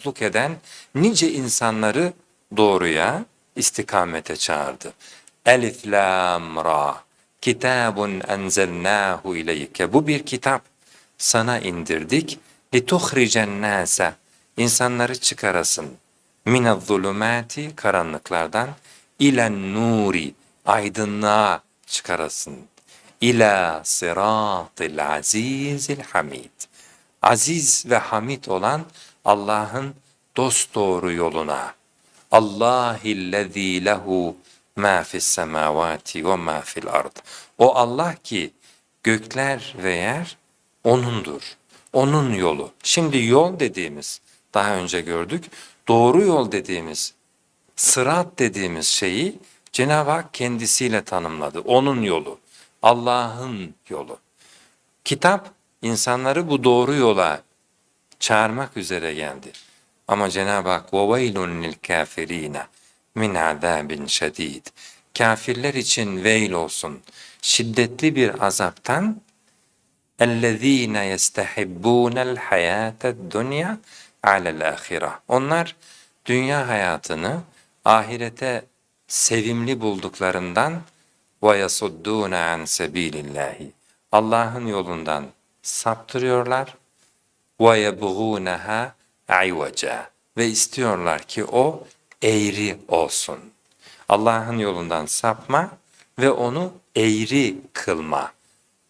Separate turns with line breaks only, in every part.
yokluk eden nice insanları doğruya, istikamete çağırdı. Elif lam ra. Kitabun enzelnahu ileyke. Bu bir kitap. Sana indirdik. Lituhricen nase. İnsanları çıkarasın. Minel zulümati karanlıklardan ilen nuri aydınlığa çıkarasın. İla sıratil azizil hamid. Aziz ve hamid olan Allah'ın dosdoğru yoluna. Allahillezî lehu ma fis semavati ve ma fil ard. O Allah ki gökler ve yer O'nundur. O'nun yolu. Şimdi yol dediğimiz, daha önce gördük, doğru yol dediğimiz, sırat dediğimiz şeyi Cenab-ı Hak kendisiyle tanımladı. O'nun yolu, Allah'ın yolu. Kitap insanları bu doğru yola çağırmak üzere geldi. Ama Cenab-ı Hak وَوَيْلٌ لِلْكَافِر۪ينَ min azabin şedid. Kafirler için veil olsun. Şiddetli bir azaptan اَلَّذ۪ينَ يَسْتَحِبُّونَ الْحَيَاةَ الدُّنْيَا عَلَى الْآخِرَةِ Onlar dünya hayatını ahirete sevimli bulduklarından وَيَصُدُّونَ عَنْ سَب۪يلِ اللّٰهِ Allah'ın yolundan saptırıyorlar وَيَبْغُونَهَا عِوَجًا Ve istiyorlar ki o eğri olsun. Allah'ın yolundan sapma ve onu eğri kılma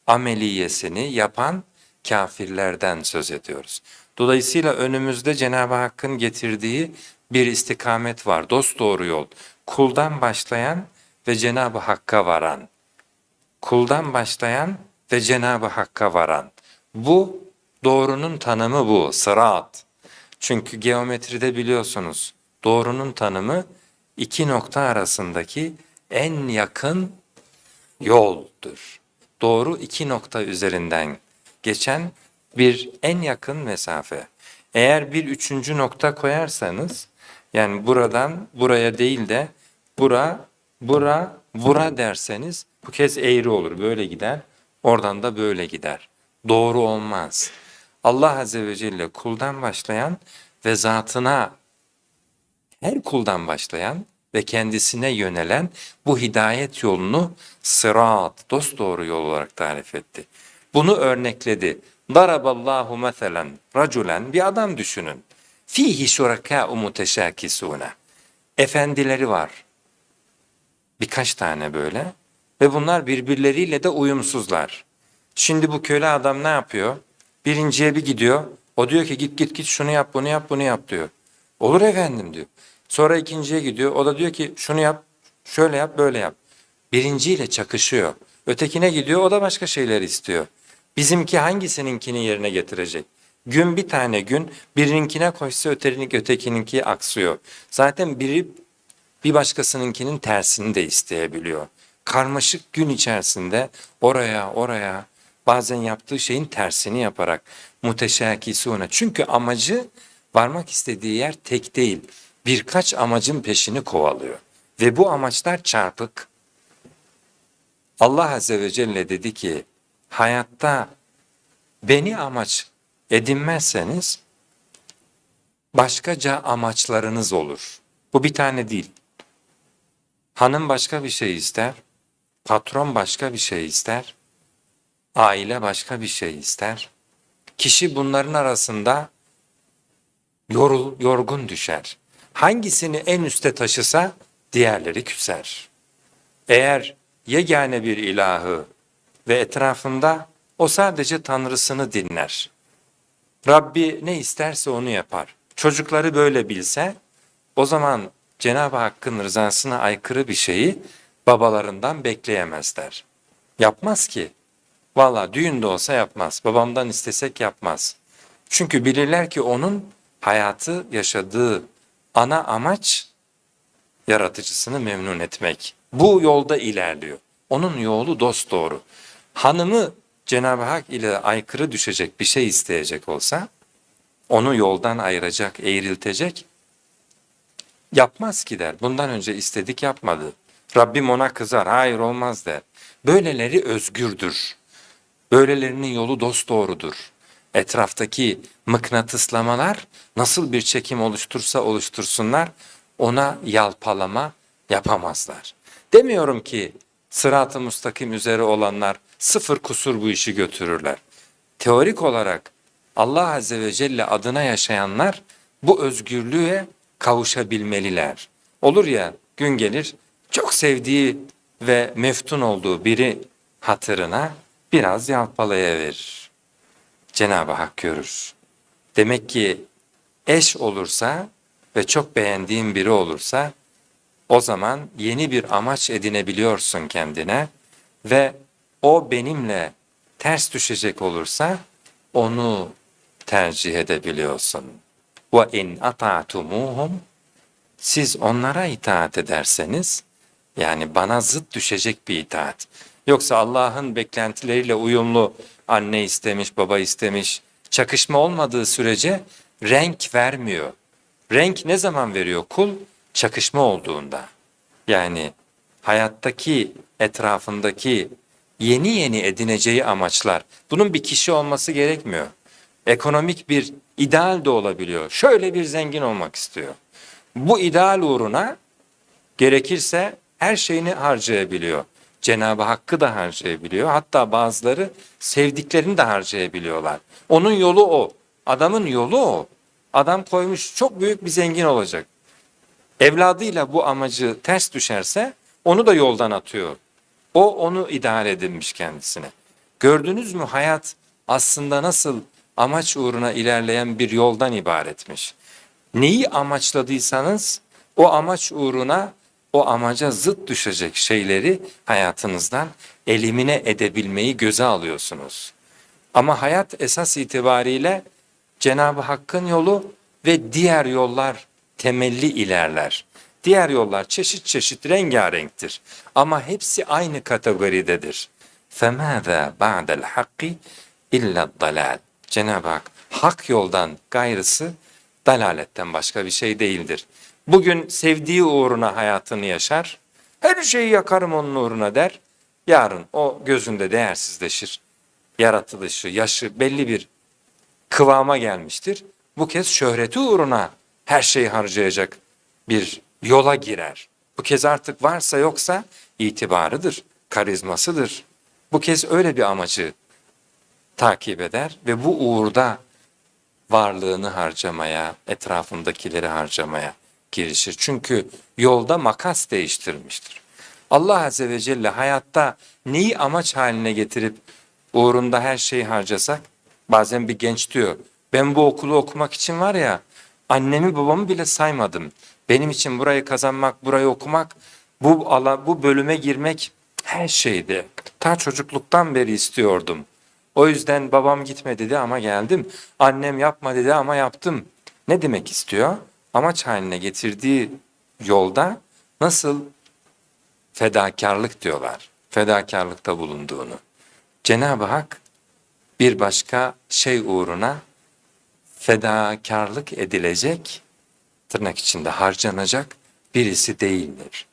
ameliyesini yapan kafirlerden söz ediyoruz. Dolayısıyla önümüzde Cenab-ı Hakk'ın getirdiği bir istikamet var. Dost doğru yol. Kuldan başlayan ve Cenab-ı Hakk'a varan. Kuldan başlayan ve Cenab-ı Hakk'a varan. Bu doğrunun tanımı bu. Sırat. Çünkü geometride biliyorsunuz doğrunun tanımı iki nokta arasındaki en yakın yoldur. Doğru iki nokta üzerinden geçen bir en yakın mesafe. Eğer bir üçüncü nokta koyarsanız yani buradan buraya değil de bura, bura, bura derseniz bu kez eğri olur. Böyle gider. Oradan da böyle gider. Doğru olmaz. Allah Azze ve Celle kuldan başlayan ve zatına her kuldan başlayan ve kendisine yönelen bu hidayet yolunu sırat, dosdoğru yol olarak tarif etti. Bunu örnekledi. Daraballahu meselen raculen bir adam düşünün. Fihi şurakâ'u muteşâkisûne. Efendileri var. Birkaç tane böyle. Ve bunlar birbirleriyle de uyumsuzlar. Şimdi bu köle adam ne yapıyor? Birinciye bir gidiyor. O diyor ki git git git şunu yap bunu yap bunu yap diyor. Olur efendim diyor. Sonra ikinciye gidiyor. O da diyor ki şunu yap, şöyle yap, böyle yap. Birinciyle çakışıyor. Ötekine gidiyor. O da başka şeyler istiyor. Bizimki hangisininkini yerine getirecek? Gün bir tane gün birininkine koşsa ötekininki ötekininki aksıyor. Zaten biri bir başkasınınkinin tersini de isteyebiliyor. Karmaşık gün içerisinde oraya oraya bazen yaptığı şeyin tersini yaparak muteşakisune. Çünkü amacı varmak istediği yer tek değil birkaç amacın peşini kovalıyor. Ve bu amaçlar çarpık. Allah Azze ve Celle dedi ki, hayatta beni amaç edinmezseniz başkaca amaçlarınız olur. Bu bir tane değil. Hanım başka bir şey ister, patron başka bir şey ister, aile başka bir şey ister. Kişi bunların arasında yorul, yorgun düşer. Hangisini en üste taşısa diğerleri küser. Eğer yegane bir ilahı ve etrafında o sadece tanrısını dinler. Rabbi ne isterse onu yapar. Çocukları böyle bilse o zaman Cenab-ı Hakk'ın rızasına aykırı bir şeyi babalarından bekleyemezler. Yapmaz ki. Valla düğünde olsa yapmaz. Babamdan istesek yapmaz. Çünkü bilirler ki onun hayatı yaşadığı ana amaç yaratıcısını memnun etmek. Bu yolda ilerliyor. Onun yolu dost doğru. Hanımı Cenab-ı Hak ile aykırı düşecek bir şey isteyecek olsa onu yoldan ayıracak, eğriltecek yapmaz ki der. Bundan önce istedik yapmadı. Rabbim ona kızar. Hayır olmaz der. Böyleleri özgürdür. Böylelerinin yolu dost doğrudur. etraftaki mıknatıslamalar nasıl bir çekim oluştursa oluştursunlar ona yalpalama yapamazlar. Demiyorum ki sırat-ı mustakim üzere olanlar sıfır kusur bu işi götürürler. Teorik olarak Allah Azze ve Celle adına yaşayanlar bu özgürlüğe kavuşabilmeliler. Olur ya gün gelir çok sevdiği ve meftun olduğu biri hatırına biraz yalpalayıverir. Cenab-ı Hak görür. Demek ki eş olursa ve çok beğendiğin biri olursa o zaman yeni bir amaç edinebiliyorsun kendine ve o benimle ters düşecek olursa onu tercih edebiliyorsun. Ve in ata'tumuhum siz onlara itaat ederseniz yani bana zıt düşecek bir itaat. Yoksa Allah'ın beklentileriyle uyumlu anne istemiş, baba istemiş, çakışma olmadığı sürece renk vermiyor. Renk ne zaman veriyor kul? Çakışma olduğunda. Yani hayattaki etrafındaki yeni yeni edineceği amaçlar. Bunun bir kişi olması gerekmiyor. Ekonomik bir ideal de olabiliyor. Şöyle bir zengin olmak istiyor. Bu ideal uğruna gerekirse her şeyini harcayabiliyor. Cenab-ı Hakk'ı da harcayabiliyor. Hatta bazıları sevdiklerini de harcayabiliyorlar. Onun yolu o. Adamın yolu o. Adam koymuş çok büyük bir zengin olacak. Evladıyla bu amacı ters düşerse onu da yoldan atıyor. O onu idare edinmiş kendisine. Gördünüz mü hayat aslında nasıl amaç uğruna ilerleyen bir yoldan ibaretmiş. Neyi amaçladıysanız o amaç uğruna o amaca zıt düşecek şeyleri hayatınızdan elimine edebilmeyi göze alıyorsunuz. Ama hayat esas itibariyle Cenab-ı Hakk'ın yolu ve diğer yollar temelli ilerler. Diğer yollar çeşit çeşit rengarenktir ama hepsi aynı kategoridedir. فَمَاذَا بَعْدَ الْحَقِّ اِلَّا الضَّلَالِ Cenab-ı Hak hak yoldan gayrısı dalaletten başka bir şey değildir. Bugün sevdiği uğruna hayatını yaşar, her şeyi yakarım onun uğruna der. Yarın o gözünde değersizleşir. Yaratılışı, yaşı belli bir kıvama gelmiştir. Bu kez şöhreti uğruna her şeyi harcayacak bir yola girer. Bu kez artık varsa yoksa itibarıdır, karizmasıdır. Bu kez öyle bir amacı takip eder ve bu uğurda varlığını harcamaya, etrafındakileri harcamaya girişir. Çünkü yolda makas değiştirmiştir. Allah Azze ve Celle hayatta neyi amaç haline getirip uğrunda her şeyi harcasak, bazen bir genç diyor, ben bu okulu okumak için var ya, annemi babamı bile saymadım. Benim için burayı kazanmak, burayı okumak, bu ala, bu bölüme girmek her şeydi. Ta çocukluktan beri istiyordum. O yüzden babam gitme dedi ama geldim. Annem yapma dedi ama yaptım. Ne demek istiyor? Amaç haline getirdiği yolda nasıl fedakarlık diyorlar. Fedakarlıkta bulunduğunu. Cenab-ı Hak bir başka şey uğruna fedakarlık edilecek, tırnak içinde harcanacak birisi değildir.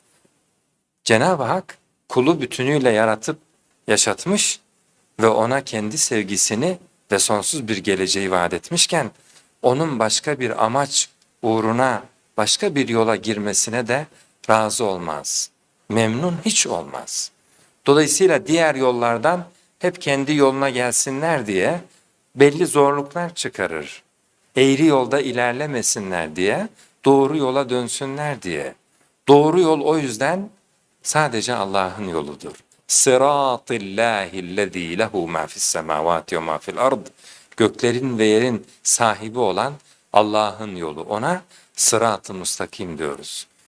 Cenab-ı Hak kulu bütünüyle yaratıp yaşatmış ve ona kendi sevgisini ve sonsuz bir geleceği vaat etmişken onun başka bir amaç uğruna başka bir yola girmesine de razı olmaz. Memnun hiç olmaz. Dolayısıyla diğer yollardan hep kendi yoluna gelsinler diye belli zorluklar çıkarır. Eğri yolda ilerlemesinler diye, doğru yola dönsünler diye. Doğru yol o yüzden sadece Allah'ın yoludur. Sıratillahillezî lehu mâ fissemâvâti ve mâ fil ard. Göklerin ve yerin sahibi olan Allah'ın yolu. Ona sırat-ı müstakim diyoruz.